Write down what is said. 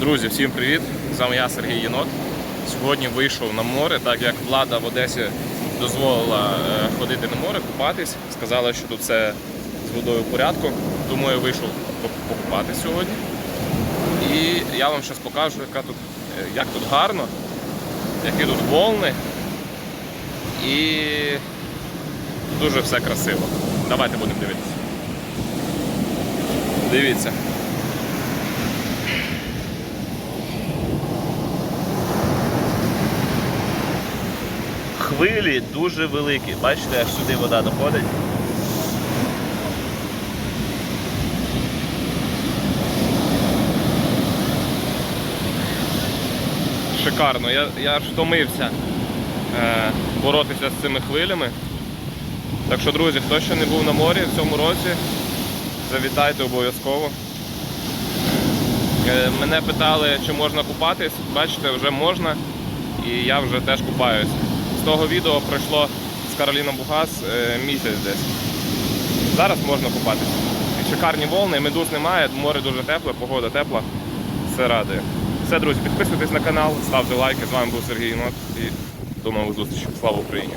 Друзі, всім привіт! З вами я Сергій Єнот. Сьогодні вийшов на море, так як влада в Одесі дозволила е, ходити на море, купатись. Сказала, що тут все з водою в порядку. Тому я вийшов по- покупатись сьогодні. І я вам зараз покажу, яка тут, е, як тут гарно, які тут волни. І дуже все красиво. Давайте будемо дивитися. Дивіться. Хвилі дуже великі. Бачите, аж сюди вода доходить. Шикарно. Я, я аж втомився е, боротися з цими хвилями. Так що, друзі, хто ще не був на морі в цьому році, завітайте обов'язково. Е, Мене питали, чи можна купатись. Бачите, вже можна. І я вже теж купаюсь. Того відео пройшло з Кароліном Бугас е, місяць десь. Зараз можна купатися. Шикарні волни, медуз немає, море дуже тепле, погода тепла. Все радує. Все, друзі, підписуйтесь на канал, ставте лайки. З вами був Сергій Нот і до нових зустрічей. Слава Україні!